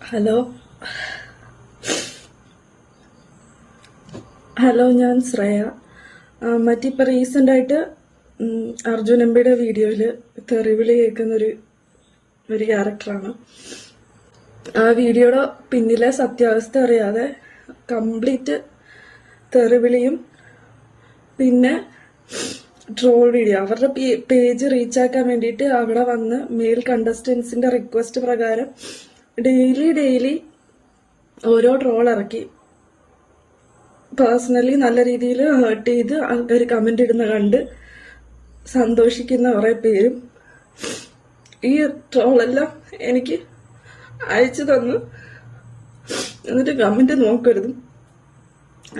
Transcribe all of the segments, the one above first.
Hello. Hello ഞാൻ ശ്രേയ. മറ്റിപ്പോൾ റീസെന്റായിട്ട് അർജുൻ എംബിയുടെ വീഡിയോയിൽ തെറിവിളി കേൾക്കുന്നൊരു ഒരു ക്യാരക്ടറാണ്. ആ വീഡിയോയുടെ പിന്നിലെ സത്യാവസ്ഥ അറിയാതെ കംപ്ലീറ്റ് തെറിവിളിയും പിന്നെ ട്രോൾ വീഡിയോ. അവരുടെ പേജ് റീച്ചാക്കാൻ വേണ്ടിയിട്ട് അവിടെ വന്ന് മെയിൽ കണ്ടസ്റ്റൻസിന്റെ റിക്വസ്റ്റ് പ്രകാരം ഡെയിലി ഡെയിലി ഓരോ ട്രോൾ ഇറക്കി. പേഴ്സണലി നല്ല രീതിയിൽ ഹേർട്ട് ചെയ്ത് ആൾക്കാർ കമന്റ് ഇടുന്ന കണ്ട് സന്തോഷിക്കുന്ന കുറെ പേരും ഈ ട്രോളെല്ലാം എനിക്ക് അയച്ചു തന്നു. എന്നിട്ട് കമന്റ് നോക്കരുത്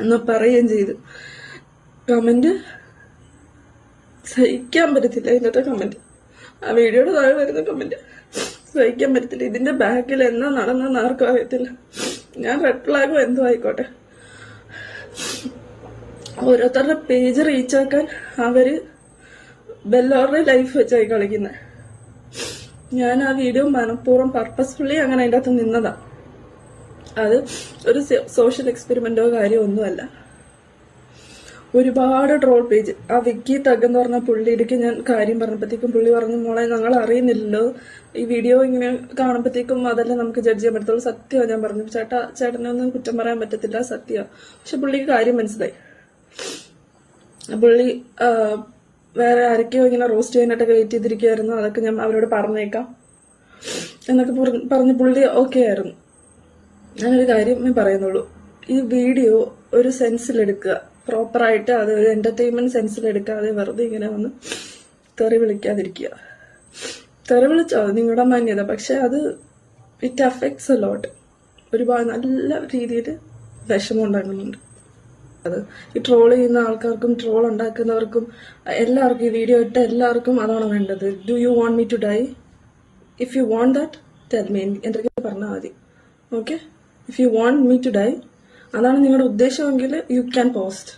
എന്ന് പറയുകയും ചെയ്തു. കമന്റ് സഹിക്കാൻ പറ്റത്തില്ല ഇന്നത്തെ കമന്റ് ആ വീഡിയോയുടെ താഴെ വരുന്ന കമന്റ് സഹിക്കാൻ പറ്റത്തില്ല. ഇതിന്റെ ബാക്കിൽ എന്നാ നടന്നെന്ന് ആർക്കും അറിയത്തില്ല. ഞാൻ റെഡ് ഫ്ലാഗോ എന്തോ ആയിക്കോട്ടെ. ഓരോരുത്തരുടെ പേജ് റീച്ചാക്കാൻ അവർ ബെല്ലോറുടെ ലൈഫ് വെച്ചായി കളിക്കുന്നത് ഞാൻ ആ വീഡിയോ മനഃപൂർവം പർപ്പസ്ഫുള്ളി അങ്ങനെ അതിന്റെ അകത്ത് നിന്നതാ. അത് ഒരു സോഷ്യൽ എക്സ്പെരിമെന്റോ കാര്യമോ ഒന്നുമല്ല. ഒരുപാട് ട്രോൾ പേജ് ആ വിക്കി തഗ് എന്ന് പറഞ്ഞ പുള്ളിയിടയ്ക്ക് ഞാൻ കാര്യം പറഞ്ഞപ്പോഴത്തേക്കും പുള്ളി പറഞ്ഞു മോളെ ഞങ്ങൾ അറിയുന്നില്ലല്ലോ. ഈ വീഡിയോ ഇങ്ങനെ കാണുമ്പോഴത്തേക്കും അതല്ലേ നമുക്ക് ജഡ്ജ് ചെയ്യാൻ പറ്റത്തുള്ളൂ. സത്യമാണ് ഞാൻ പറഞ്ഞു. ചേട്ടാ ചേട്ടനെ ഒന്നും കുറ്റം പറയാൻ പറ്റത്തില്ല. സത്യമാണ് പക്ഷെ പുള്ളിക്ക് കാര്യം മനസ്സിലായി. പുള്ളി വേറെ ആരൊക്കെയോ ഇങ്ങനെ റോസ്റ്റ് ചെയ്യാനായിട്ടൊക്കെ വെയിറ്റ് ചെയ്തിരിക്കുകയായിരുന്നു അതൊക്കെ ഞാൻ അവരോട് പറഞ്ഞേക്കാം. എന്നൊക്കെ പറഞ്ഞ് പുള്ളി ഓക്കെ ആയിരുന്നു. ഞാനൊരു ഞാൻ പറയുന്നുള്ളൂ. ഈ വീഡിയോ ഒരു സെൻസിലെടുക്കുക പ്രോപ്പറായിട്ട് അത് ഒരു എന്റർടൈൻമെന്റ് സെൻസിലെടുക്കാതെ വെറുതെ ഇങ്ങനെ വന്ന് തെറി വിളിക്കാതിരിക്കുക. തെറി വിളിച്ചോ? നിങ്ങളുടെ മാന്യത. പക്ഷെ അത് ഇറ്റ് അഫക്ട്സ് എ ലോട്ട് ഒരുപാട് നല്ല രീതിയിൽ വിഷമം ഉണ്ടാക്കുന്നുണ്ട്. അത് ഈ ട്രോൾ ചെയ്യുന്ന ആൾക്കാർക്കും ട്രോൾ ഉണ്ടാക്കുന്നവർക്കും എല്ലാവർക്കും ഈ വീഡിയോ ഇട്ട എല്ലാവർക്കും അതാണ് വേണ്ടത്. Do you want me to die if you want that tell me എന്റെ അടുത്ത് പറഞ്ഞാൽ മതി. Okay if you want me to die അതാണ് നിങ്ങളുടെ ഉദ്ദേശമെങ്കിൽ യു ക്യാൻ പോസ്റ്റ്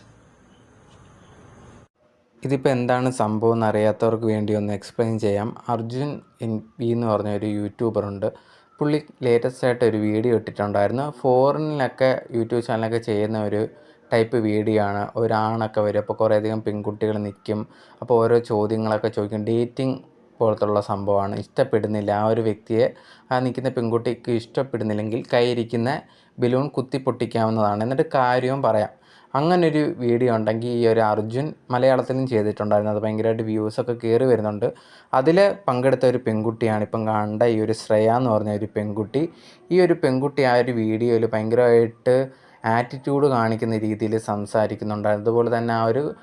ഇതിപ്പോൾ എന്താണ് സംഭവം എന്ന് അറിയാത്തവർക്ക് വേണ്ടി ഒന്ന് എക്സ്പ്ലെയിൻ ചെയ്യാം. അർജുൻ എൻ പി എന്ന് പറഞ്ഞ ഒരു യൂട്യൂബറുണ്ട് പുള്ളി ലേറ്റസ്റ്റ് ആയിട്ട് ഒരു വീഡിയോ ഇട്ടിട്ടുണ്ടായിരുന്നു. ഫോറിനിലൊക്കെ യൂട്യൂബ് ചാനലൊക്കെ ചെയ്യുന്ന ഒരു ടൈപ്പ് വീഡിയോ ആണ്. ഒരാണൊക്കെ വരും. അപ്പോൾ കുറേയധികം പെൺകുട്ടികൾ നിൽക്കും. അപ്പോൾ ഓരോ ചോദ്യങ്ങളൊക്കെ ചോദിക്കും. ഡേറ്റിംഗ് പോലത്തുള്ള സംഭവമാണ്. ഇഷ്ടപ്പെടുന്നില്ല. ആ ഒരു വ്യക്തിയെ ആ നിൽക്കുന്ന പെൺകുട്ടിക്ക് ഇഷ്ടപ്പെടുന്നില്ലെങ്കിൽ കൈയിരിക്കുന്ന ബലൂൺ കുത്തി പൊട്ടിക്കാവുന്നതാണ്. എന്നിട്ട് കാര്യവും പറയാം. അങ്ങനൊരു വീഡിയോ ഉണ്ടെങ്കിൽ ഈ ഒരു അർജുൻ മലയാളത്തിലും ചെയ്തിട്ടുണ്ടായിരുന്നു. അത് ഭയങ്കരമായിട്ട് വ്യൂസൊക്കെ കയറി വരുന്നുണ്ട്. അതിൽ പങ്കെടുത്ത ഒരു പെൺകുട്ടിയാണ് ഇപ്പം കണ്ട ഈ ഒരു ശ്രേയ എന്ന് പറഞ്ഞ ഒരു പെൺകുട്ടി. ഈ ഒരു പെൺകുട്ടി ആ ഒരു വീഡിയോയിൽ ഭയങ്കരമായിട്ട് ആറ്റിറ്റ്യൂഡ് കാണിക്കുന്ന രീതിയിൽ സംസാരിക്കുന്നുണ്ടായിരുന്നു അതുപോലെ തന്നെ ആ ഒരു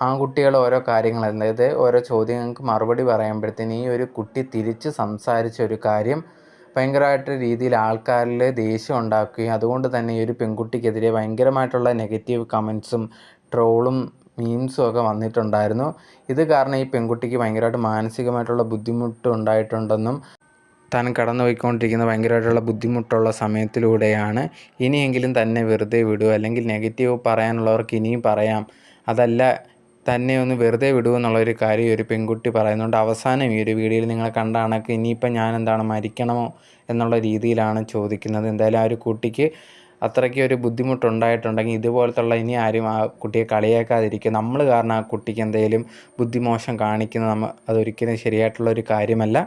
ആൺകുട്ടികൾ ഓരോ കാര്യങ്ങൾ അതായത് ഓരോ ചോദ്യങ്ങൾക്ക് മറുപടി പറയുമ്പോഴത്തേന് ഈ ഒരു കുട്ടി തിരിച്ച് സംസാരിച്ച ഒരു കാര്യം ഭയങ്കരമായിട്ട് രീതിയിൽ ആൾക്കാരിൽ ദേഷ്യം ഉണ്ടാക്കുകയും അതുകൊണ്ട് തന്നെ ഈ ഒരു പെൺകുട്ടിക്കെതിരെ ഭയങ്കരമായിട്ടുള്ള നെഗറ്റീവ് കമൻസും ട്രോളും മീംസും ഒക്കെ വന്നിട്ടുണ്ടായിരുന്നു. ഇത് കാരണം ഈ പെൺകുട്ടിക്ക് ഭയങ്കരമായിട്ട് മാനസികമായിട്ടുള്ള ബുദ്ധിമുട്ട് ഉണ്ടായിട്ടുണ്ടെന്നും താൻ കടന്നു കടന്നുപോയിക്കൊണ്ടിരിക്കുന്ന ഭയങ്കരമായിട്ടുള്ള ബുദ്ധിമുട്ടുള്ള സമയത്തിലൂടെയാണ് ഇനിയെങ്കിലും തന്നെ വെറുതെ വിടുക അല്ലെങ്കിൽ നെഗറ്റീവ് പറയാനുള്ളവർക്ക് ഇനിയും പറയാം. അതല്ല തന്നെ ഒന്ന് വെറുതെ വിടൂ എന്നുള്ളൊരു കാര്യം ഒരു പെൺകുട്ടി പറയുന്നുണ്ട്. അവസാനം ഈ ഒരു വീഡിയോയിൽ നിങ്ങളെ കണ്ട കണക്ക് ഇനിയിപ്പം ഞാൻ എന്താണ് മരിക്കണമോ എന്നുള്ള രീതിയിലാണ് ചോദിക്കുന്നത്. എന്തായാലും ആ ഒരു കുട്ടിക്ക് അത്രയ്ക്ക് ഒരു ബുദ്ധിമുട്ടുണ്ടായിട്ടുണ്ടെങ്കിൽ ഇതുപോലത്തുള്ള ഇനി ആരും ആ കുട്ടിയെ കളിയാക്കാതിരിക്കുക. നമ്മൾ കാരണം ആ കുട്ടിക്ക് എന്തെങ്കിലും ബുദ്ധിമോശം കാണിക്കുന്നത് നമ്മൾ അതൊരിക്കലും ശരിയായിട്ടുള്ള ഒരു കാര്യമല്ല.